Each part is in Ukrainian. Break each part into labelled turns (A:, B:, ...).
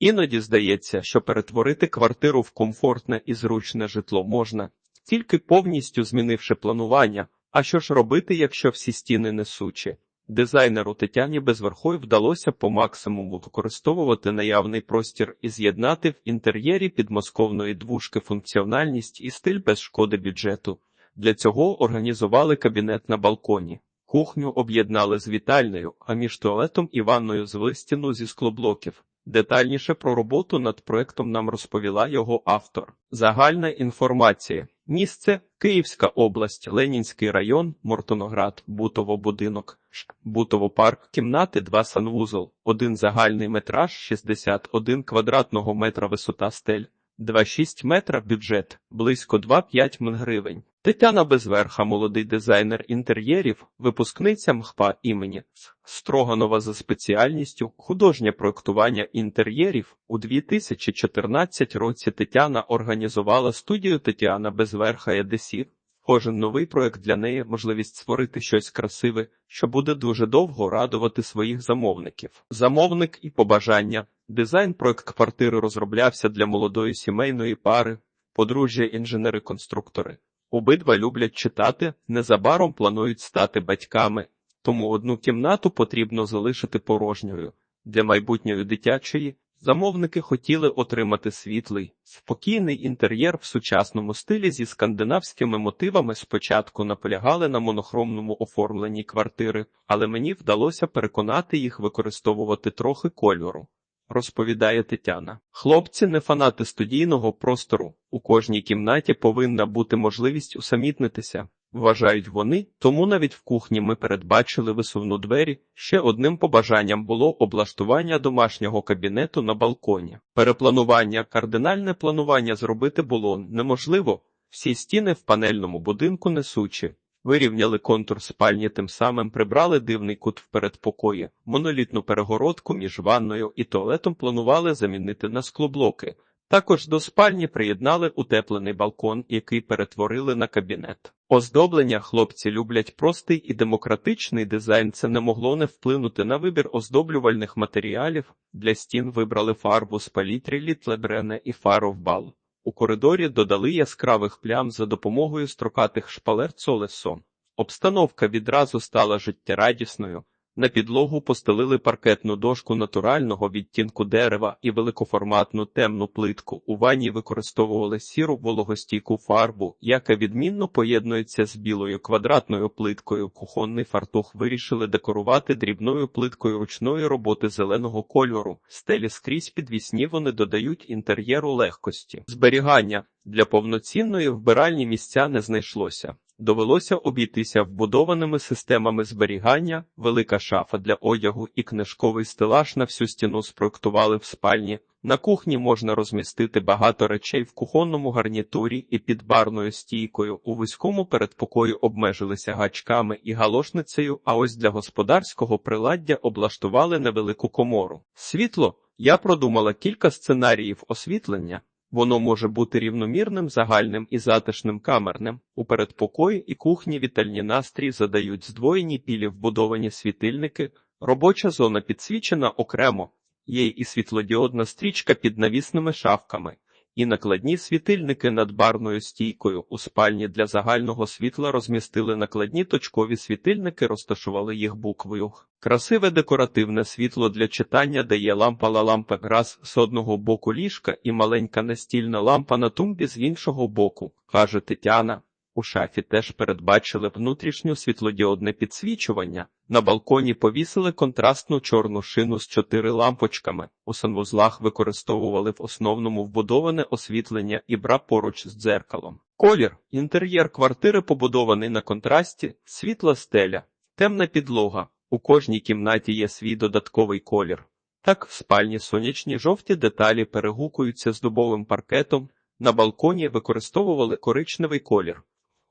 A: Іноді здається, що перетворити квартиру в комфортне і зручне житло можна, тільки повністю змінивши планування. А що ж робити, якщо всі стіни несучі? Дизайнеру Тетяні Безверхой вдалося по максимуму використовувати наявний простір і з'єднати в інтер'єрі підмосковної двушки функціональність і стиль без шкоди бюджету. Для цього організували кабінет на балконі. Кухню об'єднали з вітальною, а між туалетом і ванною звели стіну зі склоблоків. Детальніше про роботу над проектом нам розповіла його автор. Загальна інформація. Місце Київська область, Ленінський район, Мортоноград, Бутово будинок, Бутово парк, кімнати 2 санвузол, 1 загальний метраж 61 квадратного метра висота стель, 2,6 метра бюджет, близько 2,5 мн гривень. Тетяна Безверха, молодий дизайнер інтер'єрів, випускниця МХПА імені Строганова за спеціальністю художнє проектування інтер'єрів. У 2014 році Тетяна організувала студію Тетяна Безверха Едесір. Кожен новий проект для неї можливість створити щось красиве, що буде дуже довго радувати своїх замовників. Замовник і побажання. Дизайн проект квартири розроблявся для молодої сімейної пари, подружжя інженери-конструктори. Обидва люблять читати, незабаром планують стати батьками, тому одну кімнату потрібно залишити порожньою. Для майбутньої дитячої замовники хотіли отримати світлий, спокійний інтер'єр в сучасному стилі зі скандинавськими мотивами. Спочатку наполягали на монохромному оформленні квартири, але мені вдалося переконати їх використовувати трохи кольору. Розповідає Тетяна. Хлопці не фанати студійного простору. У кожній кімнаті повинна бути можливість усамітнитися. Вважають вони, тому навіть в кухні ми передбачили висувну двері. Ще одним побажанням було облаштування домашнього кабінету на балконі. Перепланування, кардинальне планування зробити було неможливо. Всі стіни в панельному будинку несучі. Вирівняли контур спальні, тим самим прибрали дивний кут в передпокої. Монолітну перегородку між ванною і туалетом планували замінити на склоблоки. Також до спальні приєднали утеплений балкон, який перетворили на кабінет. Оздоблення хлопці люблять простий і демократичний дизайн. Це не могло не вплинути на вибір оздоблювальних матеріалів. Для стін вибрали фарбу з палітрі літлебрене і фаровбал. У коридорі додали яскравих плям за допомогою строкатих шпалер цолесо. Обстановка відразу стала життєрадісною. На підлогу постелили паркетну дошку натурального відтінку дерева і великоформатну темну плитку. У ванні використовували сіру вологостійку фарбу, яка відмінно поєднується з білою квадратною плиткою. Кухонний фартух вирішили декорувати дрібною плиткою ручної роботи зеленого кольору. Стелі скрізь підвісні вони додають інтер'єру легкості. Зберігання для повноцінної вбиральні місця не знайшлося. Довелося обійтися вбудованими системами зберігання, велика шафа для одягу і книжковий стелаж на всю стіну спроектували в спальні. На кухні можна розмістити багато речей в кухонному гарнітурі і під барною стійкою. У вузькому передпокою обмежилися гачками і галошницею, а ось для господарського приладдя облаштували невелику комору. Світло я продумала кілька сценаріїв освітлення. Воно може бути рівномірним, загальним і затишним камерним. У передпокої і кухні вітальні настрій задають здвоєні пілі вбудовані світильники. Робоча зона підсвічена окремо. Є і світлодіодна стрічка під навісними шафками, і накладні світильники над барною стійкою. У спальні для загального світла розмістили накладні точкові світильники, розташували їх буквою. Красиве декоративне світло для читання дає лампа ла лампа раз з одного боку ліжка і маленька настільна лампа на тумбі з іншого боку, каже Тетяна. У шафі теж передбачили внутрішню світлодіодне підсвічування. На балконі повісили контрастну чорну шину з чотири лампочками. У санвузлах використовували в основному вбудоване освітлення і бра поруч з дзеркалом. Колір інтер'єр квартири побудований на контрасті, світла стеля, темна підлога. У кожній кімнаті є свій додатковий колір. Так, в спальні сонячні жовті деталі перегукуються з дубовим паркетом. На балконі використовували коричневий колір.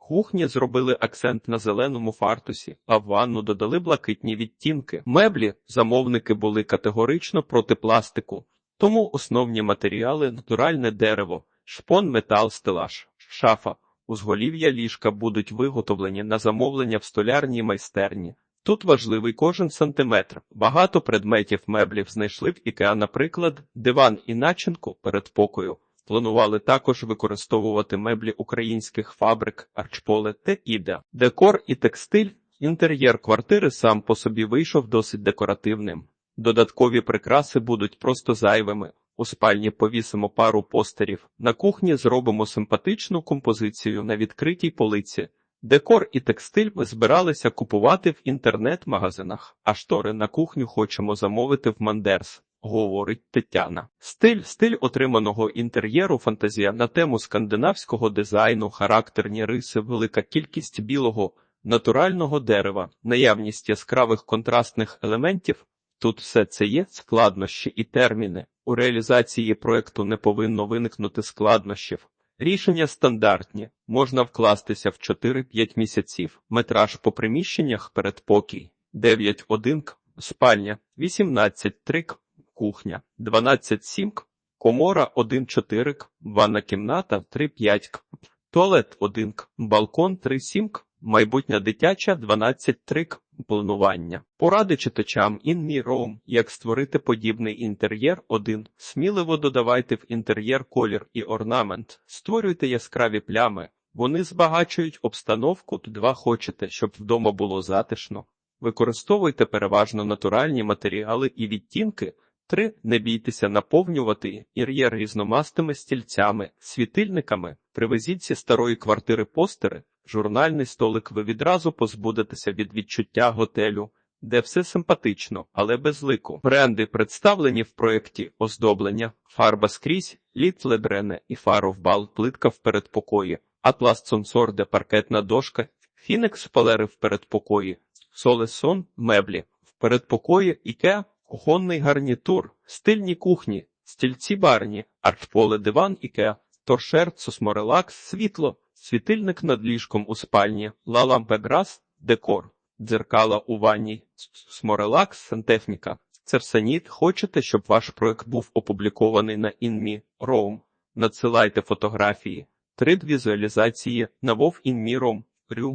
A: Кухні зробили акцент на зеленому фартусі, а в ванну додали блакитні відтінки. Меблі замовники були категорично проти пластику, тому основні матеріали натуральне дерево, шпон, метал, стелаж, шафа, узголів'я ліжка будуть виготовлені на замовлення в столярній майстерні. Тут важливий кожен сантиметр. Багато предметів меблів знайшли в Ікеа, наприклад, диван і начинку перед покою. Планували також використовувати меблі українських фабрик Арчполе та Іде. Декор і текстиль. Інтер'єр квартири сам по собі вийшов досить декоративним. Додаткові прикраси будуть просто зайвими. У спальні повісимо пару постерів. На кухні зробимо симпатичну композицію на відкритій полиці. Декор і текстиль ми збиралися купувати в інтернет-магазинах, а штори на кухню хочемо замовити в Мандерс. Говорить Тетяна. Стиль, стиль отриманого інтер'єру, фантазія на тему скандинавського дизайну, характерні риси, велика кількість білого, натурального дерева, наявність яскравих контрастних елементів. Тут все це є складнощі і терміни. У реалізації проекту не повинно виникнути складнощів. Рішення стандартні, можна вкластися в 4-5 місяців. Метраж по приміщеннях передпокій 9-1 спальня 18-3 к, кухня 12-7 к, комора 1-4 ванна кімната 3-5 туалет 1 балкон 3-7 к, майбутня дитяча 12-3 к, планування. Поради читачам Room, як створити подібний інтер'єр 1. Сміливо додавайте в інтер'єр колір і орнамент, створюйте яскраві плями. Вони збагачують обстановку. 2. Хочете, щоб вдома було затишно. Використовуйте переважно натуральні матеріали і відтінки. 3. Не бійтеся наповнювати інтер'єр різномастими стільцями, світильниками. Привезіть зі старої квартири постери, журнальний столик. Ви відразу позбудетеся від відчуття готелю, де все симпатично, але без лику. Бренди представлені в проєкті оздоблення, фарба скрізь, літ ледрене і фаровбал, плитка в передпокої, атлас сонсорде, паркетна дошка, фінекс палери в передпокої, солесон, меблі, в передпокої, іке, кухонний гарнітур, стильні кухні, стільці барні, арчполе диван іке, торшер, сосморелакс, світло, світильник над ліжком у спальні, лампеграс, декор, дзеркала у ванні, сморелакс, сантехніка. Це все ніт. Хочете, щоб ваш проект був опублікований на InMe Roam? Надсилайте фотографії. Три візуалізації на InMe Roam. Рю.